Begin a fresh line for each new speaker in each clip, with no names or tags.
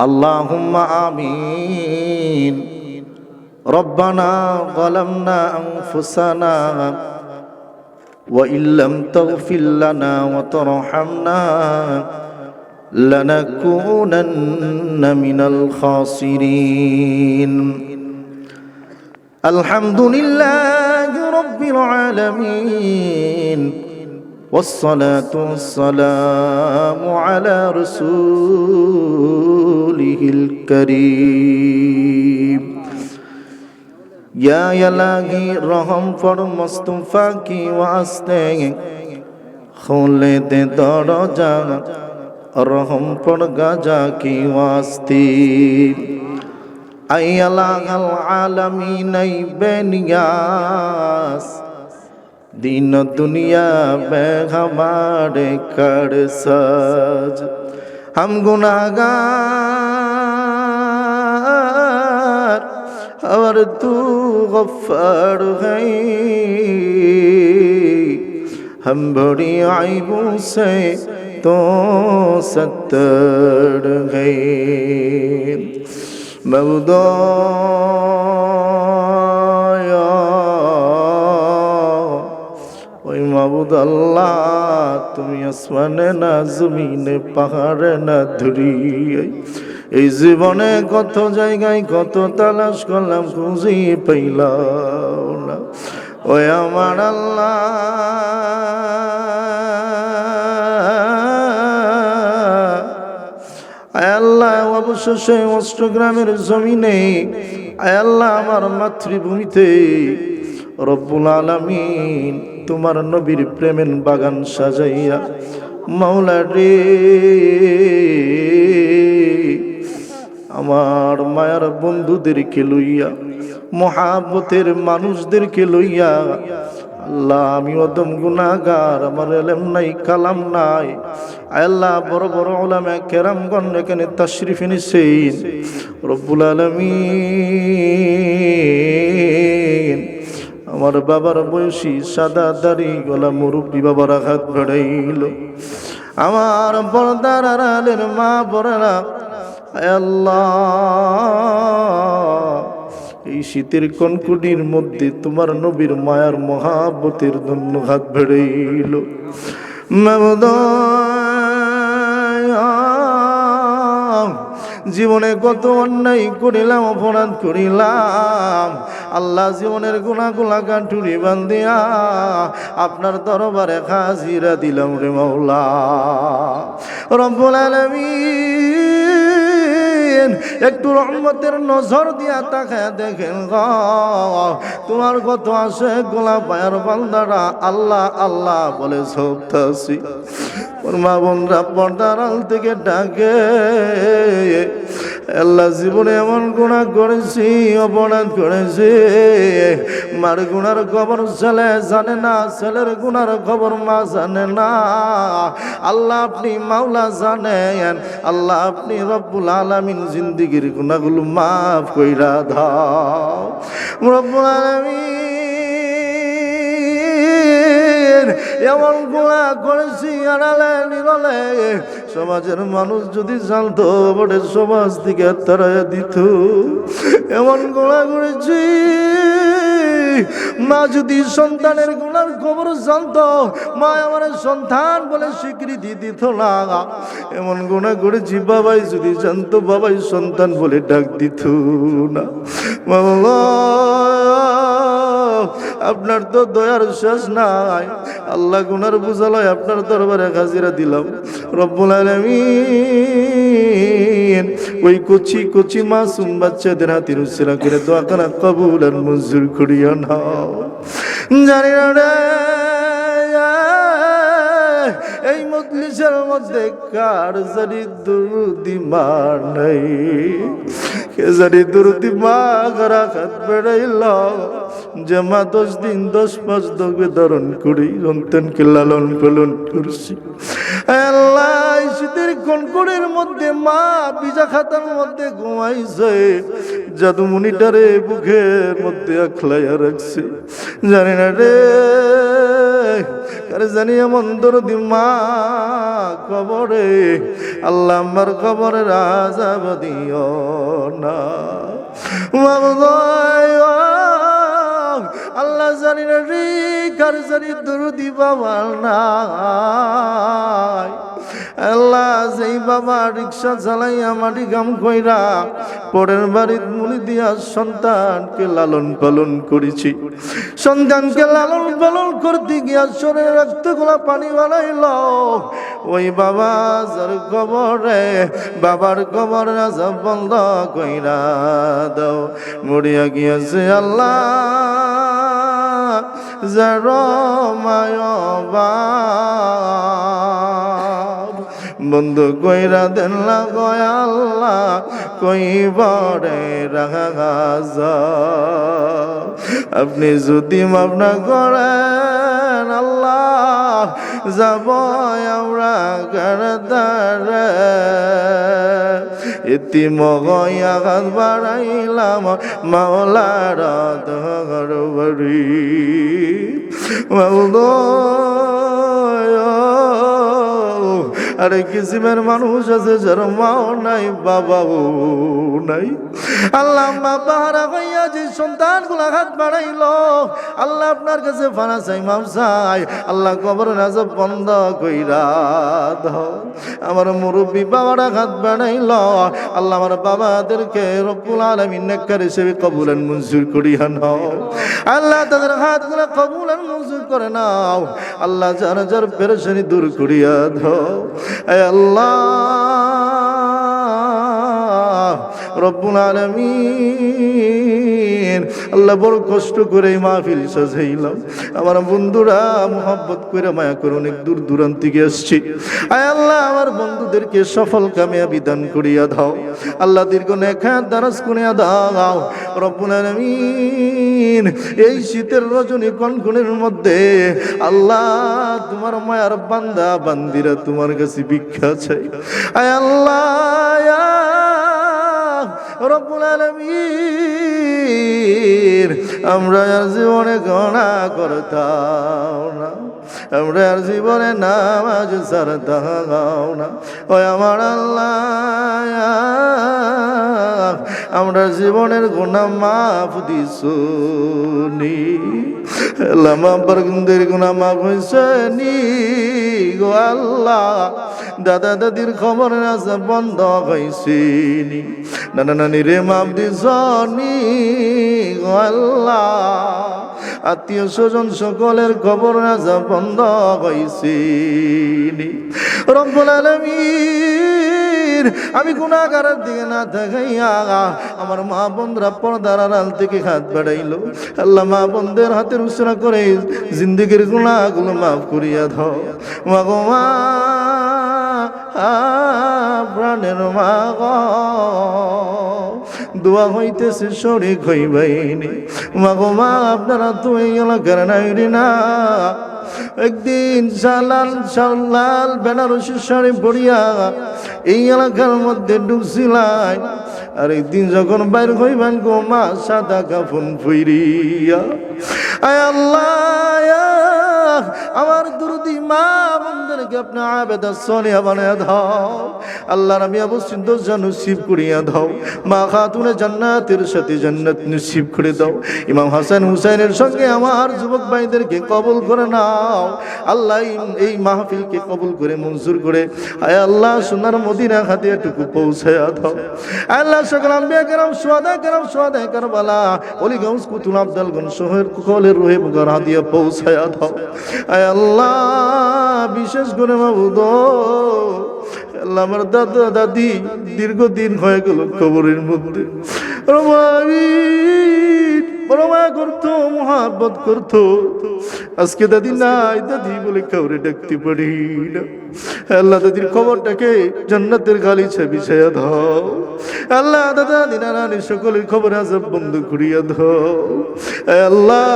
اللهم آمين ربنا ظلمنا أنفسنا وإن لم تغفر لنا وترحمنا لنكونن من الخاسرين الحمد لله رب العالمين والصلاة والسلام على رسوله الكريم يا يلاغي رحم فر مصطفى کی واسطے کھولے دے دروازہ رحم پر گجا کی واسطے اے الہ العالمین ای بنیاس दीन दुनिया में हमारे कर सज हम गुनागार और तू गफर है हम बड़ी आईबों से तो सतर गए मऊदो ওই আল্লাহ, তুমি আসমানে না জমিনে, পাহাড়ে না ধুরি এই জীবনে কত জায়গায় কত তালাশ করলাম, খুঁজি পাইলাম না। ওই আমার আল্লাহ। আল্লাহ, অবশেষে অষ্টগ্রামের জমিনে আল্লাহ আমার মাতৃভূমিতে। রব্বুল আলামিন তোমার নবীর প্রেমের বাগান সাজাইয়া মাওলা রে আমার মায়ার বন্ধুদেরকে লইয়া মহাবতের মানুষদেরকে লইয়া, আল্লাহ আমি অদম গুনাগার আমার এলেম নাই, কালাম নাই। আল্লাহ, বড় বড় ওলামা কেরামগণ এখানে তাশরিফ এনেছেন। রব্বুল আলমিন। আমার বাবার বয়সী সাদা দাড়ি গলা মুরব্বী বাবার হাত বেড়াইল। আমার বড়দার আড়ালের মা বড়রা আল্লাহ, এই শীতের কনকুটির মধ্যে তোমার নবীর মায়ার মহাবতের জন্য হাত বেড়েইল। জীবনে কত অন্যায় করিলাম, অপরাধ করিলাম। আল্লাহ জীবনের গুণাগুলা কাঠুরি বান্দিয়া আপনার দরবারে হাজিরা দিলাম রে মৌলা রব্বুল আলামিন একটু রহমতের নজর দিয়া তাকায় দেখেন তোমার কত আসে গোলা পায়ের বান্দারা আল্লাহ আল্লাহ বলে সপ্তাসি ওর মা বোনরা পর্দার থেকে ডাকে। আল্লাহ জীবনে এমন গুণা করেছি, অপরাধ করেছি। মার গুণার খবর ছেলে জানে না, ছেলের গুণার খবর মা জানে না। আল্লাহ আপনি মাওলা জানেন, আল্লাহ আপনি রব্বুল আলামিন জিন্দিগির গুণাগুলো মাফ কইরা দাও। রব্বুল আলামিন, এমন গুণা করেছি, আড়ালে নিরলে সমাজের মানুষ যদি জানতো, বটে, সমাজ থেকে তারা দিত। এমন গোলা করেছি। মা যদি সন্তানের গুণার খবর জানতো, মা আমার সন্তান বলে স্বীকৃতি দিত না। এমন গুণা করেছি, বাবাই যদি জানতো, বাবাই সন্তান বলে ডাক দিত না। বাবা। আপনার তো দয়ার শেষ নাই। আল্লাহ গুনার বুঝালয় আপনার দরবারে হাজিরা দিলাম। রব্বুল আলামিন ওই কচি কচি মাসুম বাচ্চাদের হাতির উচ্ছেরা করে দোয়া করা কবুল আর মঞ্জুর করিয়া নাও জানি না রে মজলিসের মধ্যে কার জানি দুরুদি মার নাই? কে জানি দুরুদি মা করা খাত বেড়াইল জমা দশ দিন দশ মাস দবে ধারণ করি সন্তানকে লালন পালন করছি। আল্লাহ শীতের কনকনের মধ্যে, মা বিজা খাতার মধ্যে ঘুমাইছে। জাদুমণিটারে বুকের মধ্যে আখলাইয়া রাখছে। জানি না রে কার জানি এমন দরদি মা কবরে? আল্লাহ আমার কবরে রাজাব দিও না। আল্লাহ জানি না রে, কার জানি দরদি বাবা নাই। আল্লাহ, যেই বাবা রিক্সা চালাইয়া মাটি গাম কইরা পরের বাড়ির মুড়ি দিয়া সন্তানকে লালন পালন করেছি। সন্তানকে লালন পালন করতে গিয়া শরীরে রক্তগুলা পানি বানাইল। ওই বাবা, যার কবরে, বাবার কবর রাজা বন্ধ কইরা দাও। মরিয়া গিয়াছে আল্লাহ, যার মায়বা বন্ধু কইরা দেন গয়াল্লা কই বড়ে রাখা আপনি যদি মাপনা করেন আল্লাহ, যাব আমরা গরদারে। ইতি মগয়া গাছ বাড়াইলাম মাওলার ধর বাড়ি আরে কিসিমের মানুষ আছে যার মাও নাই, বাবাও নাই। আল্লাহ মা পাহারা হইয়া যে সন্তানগুলা হাত বাড়াইল, আল্লাহ আপনার কাছে ফানা চাই মাম চাই। আল্লাহ কবর নাজব বন্ধ কইরা আমার মুরব্বী বাবারা হাত বাড়াইল, আল্লাহ আমার বাবাদেরকে রব্বুল আলামিন নেককার হিসেবে কবুলেন মঞ্জুর করিয়া নাও। আল্লাহ তাদের হাতগুলো কবুলেন মঞ্জুর করে নাও। আল্লাহ যার যার পেরেশানি দূর করিয়া এ আল্লাহ আল্লাহ বড় কষ্ট করে এই মাহফিল সাজাইলাম। আমার বন্ধুরা, মোহাব্বত করে মায়া করে, অনেক দূর দূরান্ত থেকে আসছি। আয় আল্লাহ, আমার বন্ধুদেরকে সফল কামিয়াবি দান করিয়া দাও। আল্লাহ দীর্ঘ নেখা দারাজ করিয়া দাও। রব্বুল আলামিন। এই শীতের রজনী কনকনের মধ্যে আল্লাহ তোমার মায়ার বান্দা, বান্দিরা তোমার কাছে ভিক্ষা চাই। আয় আল্লাহ রব্বুল আলামিন। আমরা আর জীবনে গণা করতাম না। আমরা আর জীবনে নামাজ সারতাম না। ওই আমার আল্লাহ আমরা জীবনের গুণা মাফ দিসুনি লামা বরগুন্দের গুণা মাফ হয়েছে নি গো আল্লাহ। দাদা দাদির খবর আছে বন্ধ হয়েছে নি। নানা নানি রে মাপ দিসনি গো আল্লাহ। আত্মীয় স্বজন সকলের খবর রাজা বন্ধ হয়েছে নি। রব্বুল আলামিন আমি গুণাগারের দিকে না দেখাইয়া আমার মা বোনরা পর্দার আড়াল থেকে হাত বাড়াইলো। আল্লাহ মা বোনদের হাতের উসরা করে জিন্দগির গুণাগুলো মাফ করিয়া দাও। মা গো মা প্রাণের মা গো, দোয়া হইতেছে শরীর হইবাইনি মা গো মা, আপনারা তো এই এলাকার না। একদিন জালাল জালাল বেনারসি শাড়ি পড়িয়া এই এলাকার মধ্যে ঢুকছিলাই আর একদিন যখন বাইর হইবেন গো মা, সাদা কাফুন ফুইরিয়া আয় আল্লাহ! বন্ধুরকে আপনি আবেদা সনিয়া বানায় দাও। আল্লাহ আমি অবশ্যই দোষা নসিব করিয়া দাও। মা খাতুনে জান্নাতের সাথে জান্নাত নসিব করে দাও। ইমাম হাসান হুসাইনের সঙ্গে আমার যুবক ভাইদেরকে কবুল করে নাও। আল্লাহ এই- মাহফিলকে কবুল করে মঞ্জুর করে আয় আল্লাহ সোনার মদিনা হাতে এটুকু পৌঁছায় দাও আল্লাহ সকল আম্বিয়া কেরাম সোয়াদা কেরাম সোয়াদা কারবালা অলি গাউস কুতুল আব্দাল গন শহর কলের রোহে বুকার হাতিয়া পৌঁছায় দাও। আয় আল্লাহ বিশেষ করে মাবুদ আমার দাদা দাদি দীর্ঘদিন হয়ে গেল কবরের মধ্যে। বড় করতো, মহাব্বত করতো। আজকে দাদি নাই, দাদি বলে কাউরে ডাকতে পারি না। আল্লাহ দাদির খবরটাকে জান্নাতের গালি বিছাইয়া দাও। আল্লাহ দাদা, দিনা রানী সকলের খবর আজব বন্ধ করিয়া দাও। আল্লাহ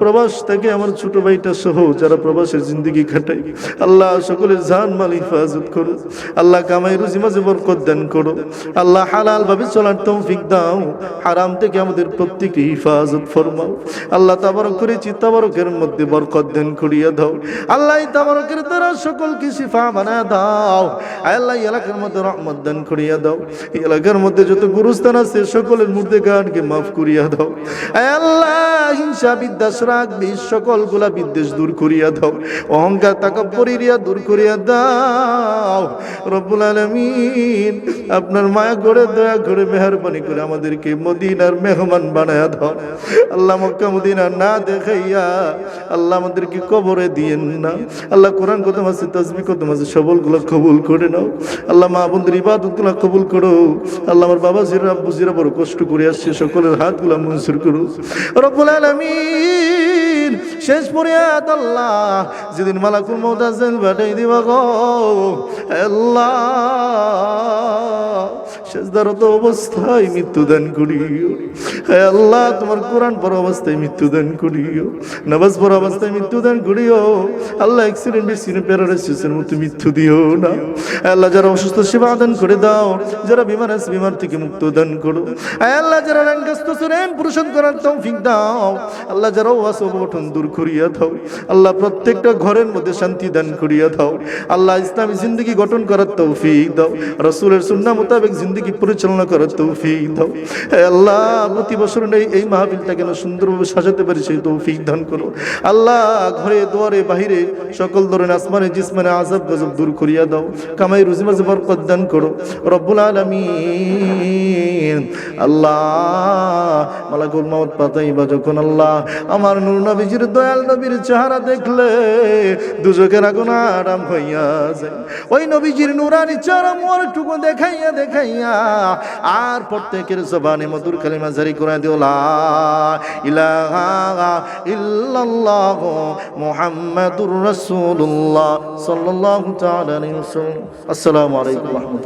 প্রবাস থেকে আমার ছোট ভাইটা সহ যারা প্রবাসের জিন্দগি খাটাই আল্লাহ সকলের জান মাল হিফাজত করো, আল্লাহ কামাই রুজি মাঝে বরকত দান করো, আল্লাহ হালাল ভাবে চলার তৌফিক দাও, হারাম থেকে আমাদের আমাদের প্রত্যেকে হিফাজত ফরমাও, আল্লাহ তাবারক করেছি তাবারকের মধ্যে বরকত দেন করিয়া দাও, আল্লাহ তাবারকের দ্বারা সকলকে শিফা বানা দাও, আল্লাহ এলাকার মধ্যে রহমত দান করিয়া দাও এলাকার মধ্যে যত গুরুস্থান আছে সকলের মধ্যে গানকে মাফ করিয়া দাও, আল্লাহ হিংসা বিদ্বেষ রাগ, বিষ সকলগুলা বিদ্বেষ দূর করিয়া দাও। অহংকার তাকব্বরিয়া দূর করিয়া দাও। রব্বুল আলামিন আপনার মায়া করে দয়া করে মেহরবানি করে আমাদেরকে মদিনার মেহমান বানায়া দাও। আল্লাহ মক্কা মদিনা না দেখাইয়া আল্লাহ আমাদেরকে কবরে দিয়েন না। আল্লাহ কোরআন কত মাসে তসবি কত মাসে সবলগুলো কবুল করে নাও। আল্লাহ মা বন্ধুর ইবাদতগুলো কবুল করো। আল্লাহ আমার বাবা জিরা জিরা বড় কষ্ট করে আসছে, সকলের হাতগুলো মনসুর করো। রব্বুল আলামিন শেষ পরিয়াত আল্লাহ যেদিন মালাকুল মৌতাজেল বাটাই দিবা গো। আল্লাহ। শেষদারত অবস্থায় মৃত্যু দান করিও হে আল্লাহ, তোমার কোরআন পর অবস্থায় মৃত্যু দান করিও নামাজ পর অবস্থায় মৃত্যু দান করিও আল্লাহ অ্যাক্সিডেন্ট বেসিনে প্যারালাইসিসের মতো মৃত্যু দিও না। আল্লাহ, যারা অসুস্থ সেবা দান করে দাও। যারা বিমার আছে, বিমার থেকে মুক্ত দান করো। আল্লাহ, যারা র্যাঙ্গাস্ত সুরেন পুরুষন করার তৌফিক দাও। আল্লাহ, যারা ওয়াস অবগঠন দূর করিয়া দাও। আল্লাহ, প্রত্যেকটা ঘরের মধ্যে শান্তি দান করিয়া দাও। আল্লাহ, ইসলামী জিন্দগি গঠন করার তৌফিক দাও। রসুলের সুন্না মোতাবেক জিন্দগি পরিচালনা করার তৌফিক দাও। আল্লাহ, প্রতি বছর নেই এই মাহফিলটাকে কেন সুন্দরভাবে সাজাতে পারি, সেই তৌফিক দান করো। আল্লাহ, ঘরে, দুয়ারে, বাহিরে সকল ধরনের আসমানে, জিসমানে আজাব গজব দূর করিয়া দাও। কামাই রুজি মাঝে বরকত দান করো। রব্বুল আলামিন। আল্লাহ যখন আল্লাহ আমার নূর নবীজির দয়াল নবীর চেহারা দেখলে দুজকের আগুন আরাম হইয়া যায়। ওই নবীজির নুরানি চেহারা মোর দেখাইয়া দেখাইয়া আর প্রত্যেকের জবানে মধুর কালিমা জারি করে দিও, লা ইল্লাল্লাহ